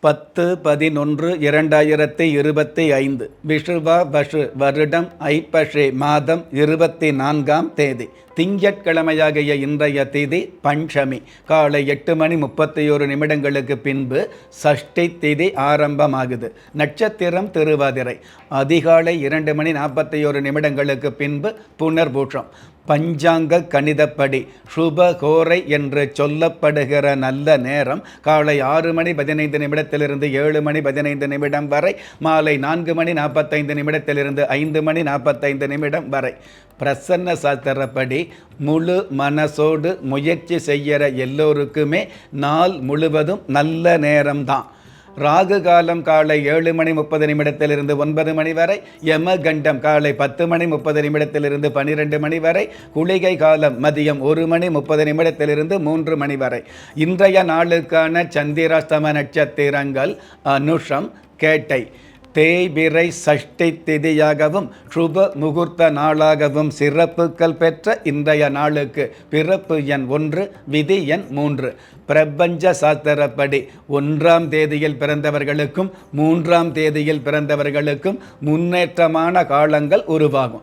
பத்து பதினொன்று இரண்டாயிரத்தி இருபத்தி ஐந்து. விஷுவா பஷு வருடம் ஐப்பஷே மாதம் இருபத்தி நான்காம் தேதி. திங்கட்கிழமையாகிய இன்றைய தேதி பஞ்சமி. காலை எட்டு மணி முப்பத்தி ஒரு நிமிடங்களுக்கு பின்பு சஷ்டி தேதி ஆரம்பமாகுது. நட்சத்திரம் திருவாதிரை. அதிகாலை இரண்டு மணி நாற்பத்தி ஒரு நிமிடங்களுக்கு பின்பு புனர்பூஷம். பஞ்சாங்க கணிதப்படி சுபகோரை என்று சொல்லப்படுகிற நல்ல நேரம் காலை ஆறு மணி பதினைந்து நிமிடத்திலிருந்து ஏழு மணி பதினைந்து நிமிடம் வரை மாலை நான்கு மணி நாற்பத்தைந்து நிமிடத்திலிருந்து ஐந்து மணி நாற்பத்தைந்து நிமிடம் வரை. பிரசன்ன சாஸ்திரப்படி முழு மனசோடு முயற்சி செய்கிற எல்லோருக்குமே நாள் முழுவதும் நல்ல நேரம்தான். ராகு காலம் காலை ஏழு மணி முப்பது நிமிடத்திலிருந்து ஒன்பது மணி வரை யமகண்டம் காலை பத்து மணி முப்பது நிமிடத்திலிருந்து பனிரெண்டு மணி வரை குளிகை காலம் மதியம் ஒரு மணி முப்பது நிமிடத்திலிருந்து மூன்று மணி வரை. இன்றைய நாளுக்கான சந்திராஸ்தம நட்சத்திரங்கள் அனுஷம் கேட்டை. தேய்பிறை சஷ்டி திதியாகவும் சுப முகூர்த்த நாளாகவும் சிறப்புகள் பெற்ற இன்றைய நாளுக்கு பிறப்பு எண் ஒன்று விதி எண் மூன்று. பிரபஞ்ச சாஸ்திரப்படி ஒன்றாம் தேதியில் பிறந்தவர்களுக்கும் மூன்றாம் தேதியில் பிறந்தவர்களுக்கும் முன்னேற்றமான காலங்கள் உருவாகும்.